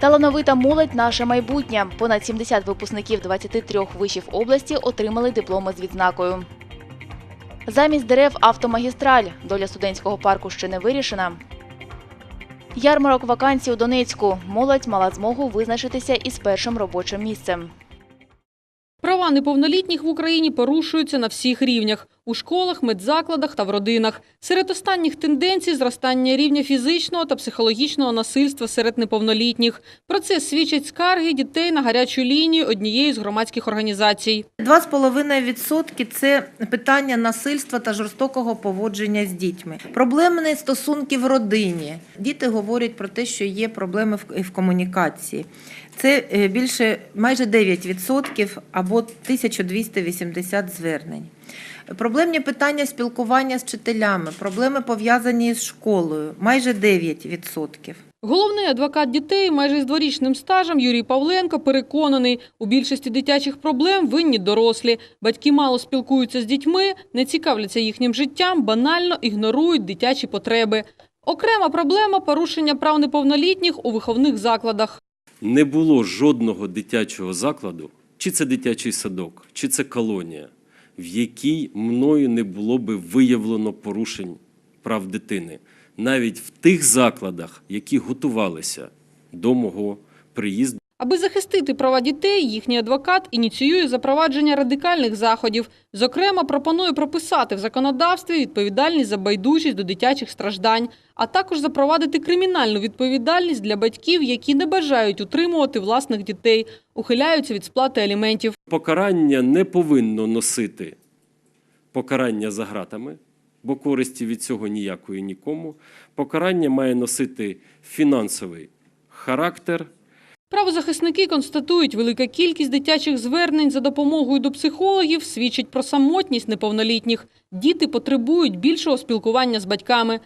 Талановита молодь наше майбутнє. Понад 70 випускників 23 вишів області отримали дипломи з відзнакою. Замість дерев автомагістраль. Доля студентського парку ще не вирішена. Ярмарок вакансій у Донецьку. Молодь мала змогу визначитися із першим робочим місцем. Права неповнолітніх в Україні порушуються на всіх рівнях – у школах, медзакладах та в родинах. Серед останніх тенденцій – зростання рівня фізичного та психологічного насильства серед неповнолітніх. Про це свідчать скарги дітей на гарячу лінію однієї з громадських організацій. 2,5% – це питання насильства та жорстокого поводження з дітьми. Проблемні стосунки в родині. Діти говорять про те, що є проблеми в- комунікації. Це е, більше майже 9% або 1280 звернень. Проблемні питання спілкування з вчителями, проблеми пов'язані з школою майже 9%. Головний адвокат дітей майже з дворічним стажем Юрій Павленко переконаний, у більшості дитячих проблем винні дорослі. Батьки мало спілкуються з дітьми, не цікавляться їхнім життям, банально ігнорують дитячі потреби. Окрема проблема – порушення прав неповнолітніх у виховних закладах. не було жодного дитячого закладу, чи це дитячий садок, чи це колонія, в якій мною не було би виявлено порушень прав дитини, навіть в тих закладах, які готувалися до мого приїзду. Аби захистити права дітей, їхній адвокат ініціює запровадження радикальних заходів. Зокрема, пропонує прописати в законодавстві відповідальність за байдужість до дитячих страждань, а також запровадити кримінальну відповідальність для батьків, які не бажають утримувати власних дітей, ухиляються від сплати аліментів. Покарання не повинно носити покарання за ґратами, бо користі від цього ніякої нікому. Покарання має носити фінансовий характер. Правозахисники констатують, велика кількість дитячих звернень за допомогою до психологів свідчить про самотність неповнолітніх. Діти потребують більшого спілкування з батьками.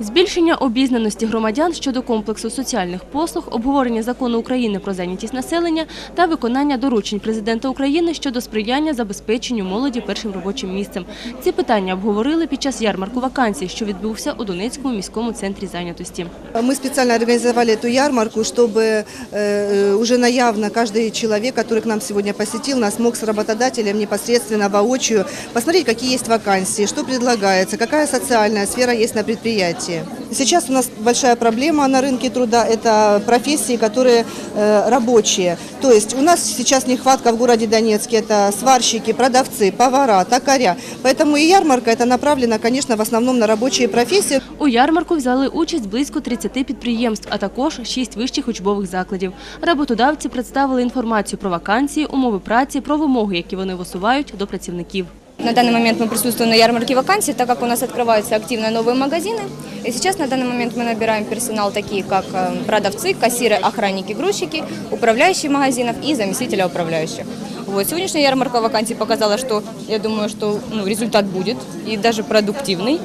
Збільшення обізнаності громадян щодо комплексу соціальних послуг, обговорення закону України про зайнятість населення та виконання доручень президента України щодо сприяння забезпеченню молоді першим робочим місцем. Ці питання обговорили під час ярмарку вакансій, що відбувся у Донецькому міському центрі зайнятості. Мы специально организовали эту ярмарку, чтобы э, уже наявно каждый человек, который к нам сегодня посетил, нас мог с работодателем непосредственно воочию посмотреть, какие есть вакансии, что предлагается, какая социальная сфера есть на предприятии. Сейчас у нас большая проблема на рынке труда – это профессии, которые э, рабочие. То есть у нас сейчас нехватка в городе Донецке – это сварщики, продавцы, повара, токаря. Поэтому и ярмарка это направлена, конечно, в основном на рабочие профессии. У ярмарку взяли участь близько 30 підприємств, а також 6 вищих учбових закладів. Роботодавці представили інформацію про вакансії, умови праці, про вимоги, які вони висувають до працівників. На данный момент мы присутствуем на ярмарке вакансий, так как у нас открываются активно новые магазины. И сейчас на данный момент мы набираем персонал такие, как э, продавцы, кассиры, охранники, грузчики, управляющие магазинов и заместителя управляющих. Вот. Сегодняшняя ярмарка вакансий показала, что я думаю, что ну, результат будет и даже продуктивный.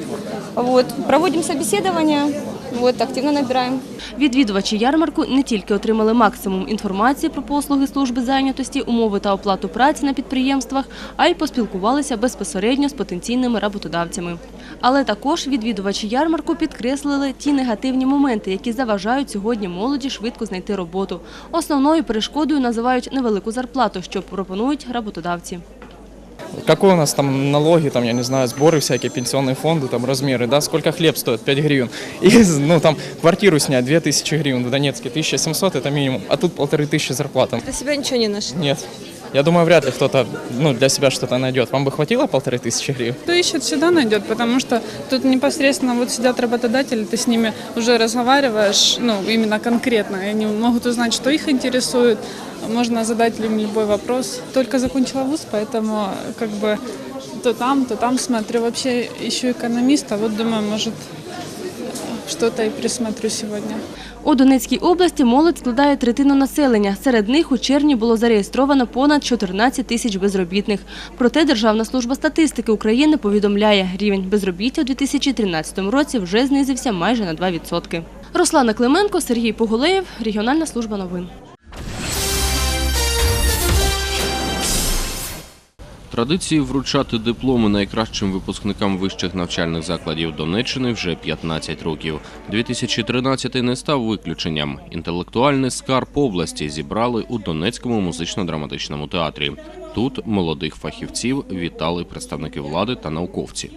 Вот. Проводим собеседование, вот, активно набираем. Відвідувачі ярмарку не тільки отримали максимум інформації про послуги служби зайнятості, умови та оплату праці на підприємствах, а й поспілкувалися безпосередньо з потенційними роботодавцями. Але також відвідувачі ярмарку підкреслили ті негативні моменти, які заважають сьогодні молоді швидко знайти роботу. Основною перешкодою називають невелику зарплату, що пропонують роботодавці. Какой у нас там налоги, там, я не знаю, сборы всякие, пенсионные фонды, там размеры, да, сколько хлеб стоит, 5 гривен. И, ну, там, квартиру снять 2000 гривен в Донецке, 1700 это минимум, а тут полторы тысячи зарплата. Для себя ничего не нашли. Нет. Я думаю, вряд ли кто-то, ну, для себя что-то найдет. Вам бы хватило полторы тысячи гривен? Кто ищет, всегда найдет, потому что тут непосредственно вот сидят работодатели, ты с ними уже разговариваешь, ну, именно конкретно, и они могут узнать, что их интересует, можно задать им любой вопрос. Только закончила вуз, поэтому как бы то там, то там смотрю. Вообще ищу экономиста, вот думаю, может, что-то и присмотрю сегодня. У Донецькій області молодь складає третину населення. Серед них у червні було зареєстровано понад 14 тисяч безробітних. Проте Державна служба статистики України повідомляє, рівень безробіття у 2013 році вже знизився майже на 2%. Руслана Клименко, Сергій Погулеєв, Регіональна служба новин. Традиції вручати дипломи найкращим випускникам вищих навчальних закладів Донеччини вже 15 років. 2013 не став виключенням. Інтелектуальний скарб області зібрали у Донецькому музично-драматичному театрі. Тут молодих фахівців вітали представники влади та науковці.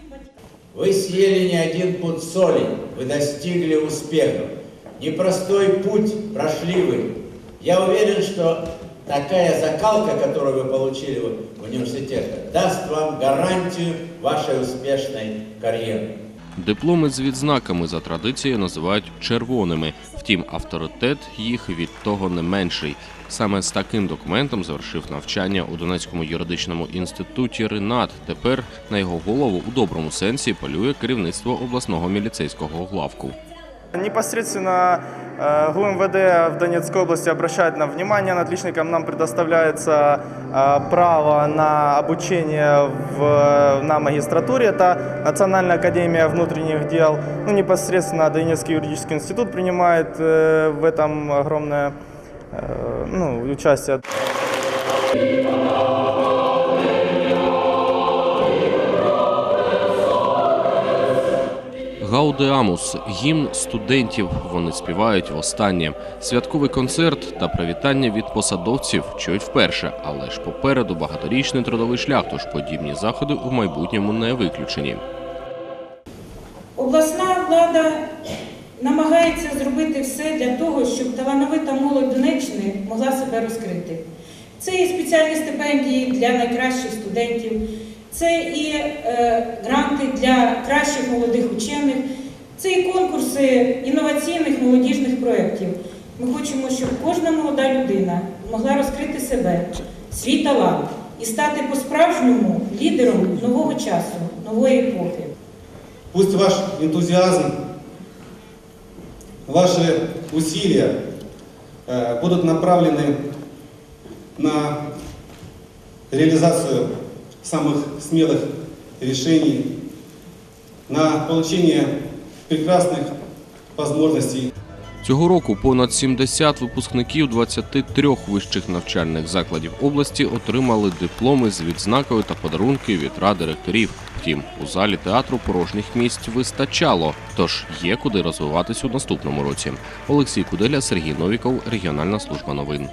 Вы съели не один пуд соли, вы достигли успехов. Непростой путь прошли вы. Я уверен, что такая закалка, которую вы получили в университете, даст вам гарантию вашей успешной карьеры. Дипломи з відзнаками за традицією називають червоними. Втім, авторитет їх від того не менший. Саме з таким документом завершив навчання у Донецькому юридичному інституті Ренат. Тепер на його голову у доброму сенсі полює керівництво обласного міліцейського главку. Непосредственно э, ГУМВД в Донецкой области обращает на внимание над отличником. Нам предоставляется э, право на обучение в, на магистратуре. Это Национальная академия внутренних дел. Ну, непосредственно Донецкий юридический институт принимает э, в этом огромное э, ну, участие. Гаудеамус гімн студентів. Вони співають востаннє. Святковий концерт та привітання від посадовців чують вперше, але ж попереду багаторічний трудовий шлях, тож подібні заходи у майбутньому не виключені. Обласна влада намагається зробити все для того, щоб талановита молодь Донеччини могла себе розкрити. Це і спеціальні стипендії для найкращих студентів, це і е, гранти для кращих молодих учених, це і конкурси інноваційних молодіжних проєктів. Ми хочемо, щоб кожна молода людина могла розкрити себе, свій талант і стати по-справжньому лідером нового часу, нової епохи. Пусть ваш энтузиазм, ваши усилия э, будут направлены на реализацию самых смелых решений, на получение прекрасных возможностей Цього року понад 70 випускників 23 вищих навчальних закладів області отримали дипломи з відзнакою та подарунки від ради ректорів. Втім, у залі театру порожніх місць вистачало, тож є куди розвиватись у наступному році. Олексій Куделя, Сергій Новіков, регіональна служба новин.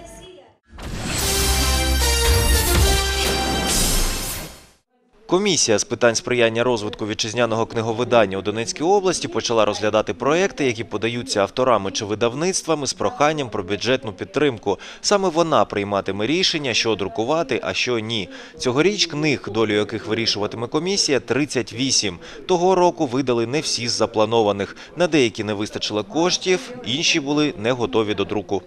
Комісія з питань сприяння розвитку вітчизняного книговидання у Донецькій області почала розглядати проекти, які подаються авторами чи видавництвами з проханням про бюджетну підтримку. Саме вона прийматиме рішення, що друкувати, а що ні. Цьогоріч книг, долю яких вирішуватиме комісія, 38. Того року видали не всі з запланованих. На деякі не вистачило коштів, інші були не готові до друку.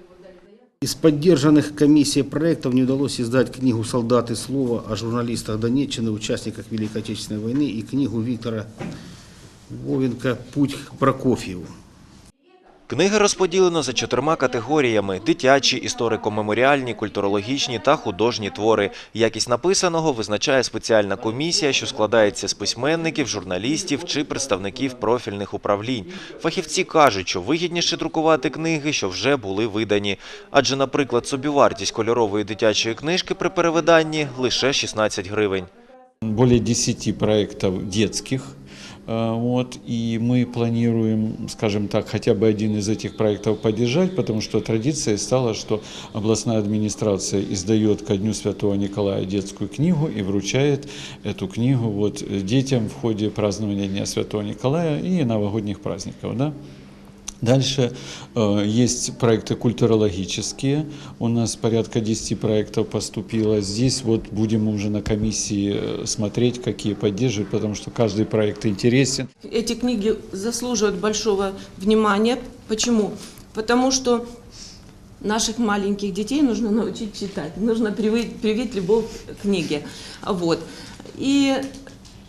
Из поддержанных комиссией проектов не удалось издать книгу «Солдаты слова» о журналистах Донеччины, участниках Великой Отечественной войны и книгу Виктора Вовенко «Путь к Прокофьеву». Книги розподілено за чотирма категоріями: дитячі, історико-меморіальні, культурологічні та художні твори. Якість написаного визначає спеціальна комісія, що складається з письменників, журналістів чи представників профільних управлінь. Фахівці кажуть, що вигідніше друкувати книги, що вже були видані. Адже, наприклад, собівартість кольорової дитячої книжки при перевиданні лише 16 гривень. более 10 проектов детских. Э, Вот, и мы планируем, скажем так, хотя бы один из этих проектов поддержать, потому что традицией стало, что областная администрация издает ко Дню Святого Николая детскую книгу и вручает эту книгу вот детям в ходе празднования Дня Святого Николая и новогодних праздников. Да? Дальше э, есть проекты культурологические. У нас порядка 10 проектов поступило. Здесь вот будем уже на комиссии э, смотреть, какие поддерживать, потому что каждый проект интересен. Эти книги заслуживают большого внимания. Почему? Потому что наших маленьких детей нужно научить читать, нужно привить, привить любовь к книге. Вот. И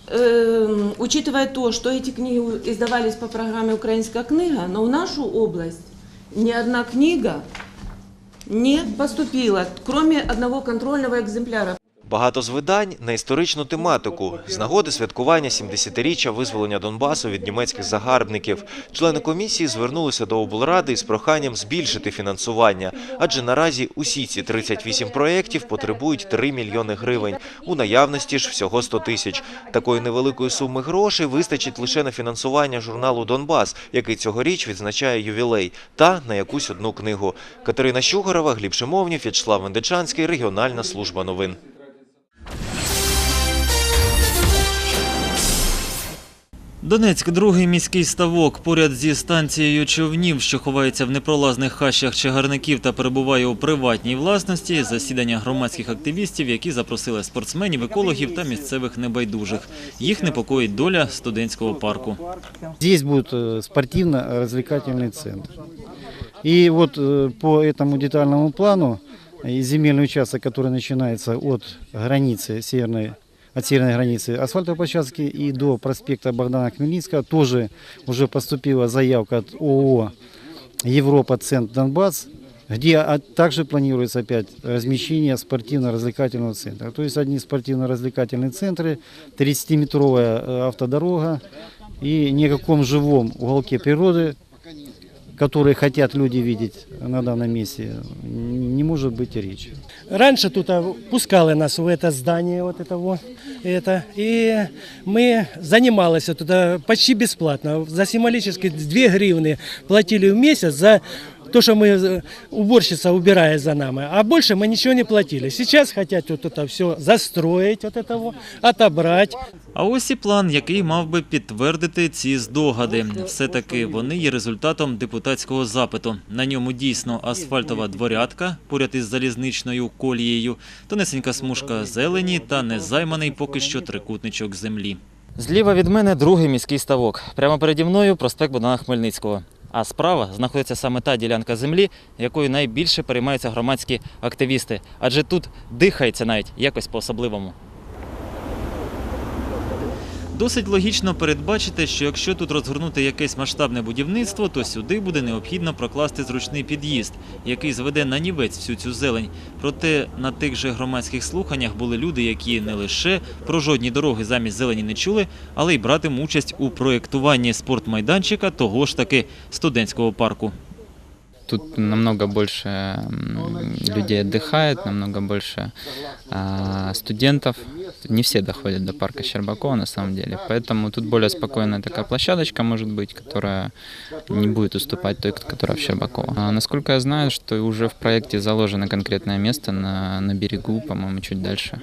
э, учитывая то, что эти книги издавались по программе «Украинская книга», но в нашу область ни одна книга не поступила, кроме одного контрольного экземпляра. Багато з видань на історичну тематику з нагоди святкування 70-річчя визволення Донбасу від німецьких загарбників. Члени комісії звернулися до облради із проханням збільшити фінансування, адже наразі усі ці 38 проєктів потребують 3 мільйони гривень. У наявності ж всього 100 тисяч. Такої невеликої суми грошей вистачить лише на фінансування журналу Донбас, який цьогоріч відзначає ювілей, та на якусь одну книгу. Катерина Щугарова, Гліб Шимовнів, В'ячеслав Вендичанський, Регіональна служба новин. Донецьк другий міський ставок поряд зі станцією човнів, що ховається в непролазних хащах чагарників та перебуває у приватній власності. Засідання громадських активістів, які запросили спортсменів, екологів та місцевих небайдужих. Їх непокоїть доля студентського парку. Здесь будет э, спортивно-развлекательный центр. И вот э, по этому детальному плану и земельный участок, который начинается от границы северной от северной границы асфальтовой площадки и до проспекта Богдана Хмельницкого тоже уже поступила заявка от ООО Европа Центр Донбасс, где а, также планируется опять размещение спортивно-развлекательного центра. То есть одни спортивно-развлекательные центры, 30-метровая э, автодорога и ни о каком живом уголке природы, который хотят люди видеть на данном месте, не может быть и речи. Раньше тут а, пускали нас в это здание, вот это вот, это, и мы занимались тут а, почти бесплатно. За символические 2 гривны платили в месяц за то, что мы, э, уборщица убирает за нами, а больше мы ничего не платили. Сейчас хотят вот это все застроить, вот это вот, отобрать. А ось і план, який мав би підтвердити ці здогади. Все-таки вони є результатом депутатського запиту. На ньому дійсно асфальтова дворядка поряд із залізничною колією, тонесенька смужка зелені та незайманий поки що трикутничок землі. Зліва від мене другий міський ставок. Прямо переді мною проспект Богдана Хмельницького. А справа знаходиться саме та ділянка землі, якою найбільше переймаються громадські активісти. Адже тут дихається навіть якось по-особливому. Досить логічно передбачити, що якщо тут розгорнути якесь масштабне будівництво, то сюди буде необхідно прокласти зручний під'їзд, який зведе на нівець всю цю зелень. Проте на тих же громадських слуханнях були люди, які не лише про жодні дороги замість зелені не чули, але й братимуть участь у проєктуванні спортмайданчика того ж таки студентського парку Тут намного больше м, людей отдыхает, намного больше а, студентов. Не все доходят до парка Щербакова на самом деле, поэтому тут более спокойная такая площадочка может быть, которая не будет уступать той, которая в Щербакова. А, насколько я знаю, что уже в проекте заложено конкретное место на, на берегу, по-моему, чуть дальше.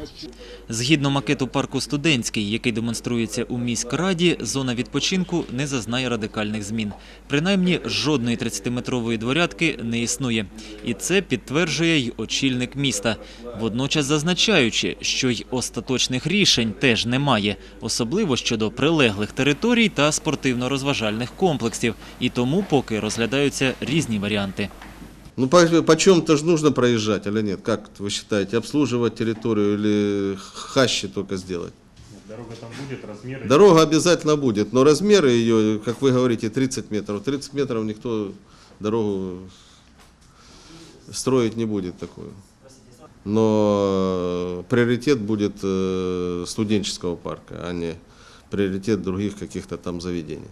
Згідно макету парку студентський, який демонструється у міськраді, зона відпочинку не зазнає радикальних змін. Принаймні жодної 30-метрової дворядки не існує. І це підтверджує й очільник міста. Водночас зазначаючи, що й остаточних рішень теж немає, особливо щодо прилеглих територій та спортивно-розважальних комплексів. І тому поки розглядаються різні варіанти. Ну, по, почем-то же нужно проезжать или нет? Как вы считаете, обслуживать территорию или хащи только сделать? Дорога там будет, размеры. Дорога обязательно будет, но размеры ее, как вы говорите, 30 метров. 30 метров никто дорогу строить не будет такую. Но приоритет будет э, студенческого парка, а не приоритет других каких-то там заведений.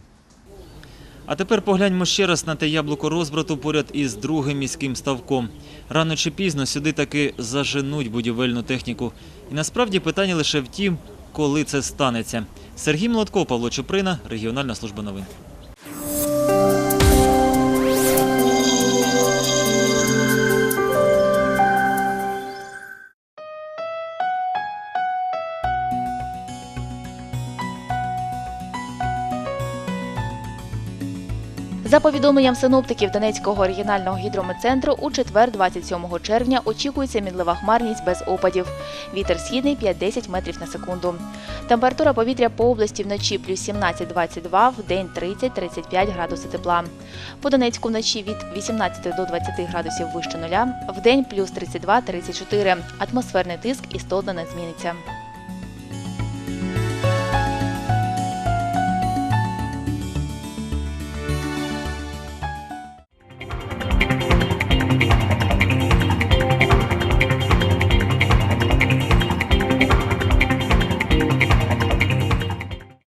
А тепер погляньмо ще раз на те яблуко розбрату поряд із другим міським ставком. Рано чи пізно сюди таки заженуть будівельну техніку. І насправді питання лише в тім, коли це станеться. Сергій Молотко, Павло Чуприна, Регіональна служба новин. За повідомленням синоптиків Донецького регіонального гідрометцентру, у четвер, 27 червня, очікується мінлива хмарність без опадів. Вітер східний 5-10 метрів на секунду. Температура повітря по області вночі плюс 17-22, в день 30-35 градусів тепла. По Донецьку вночі від 18 до 20 градусів вище нуля, в день плюс 32-34. Атмосферний тиск істотно не зміниться.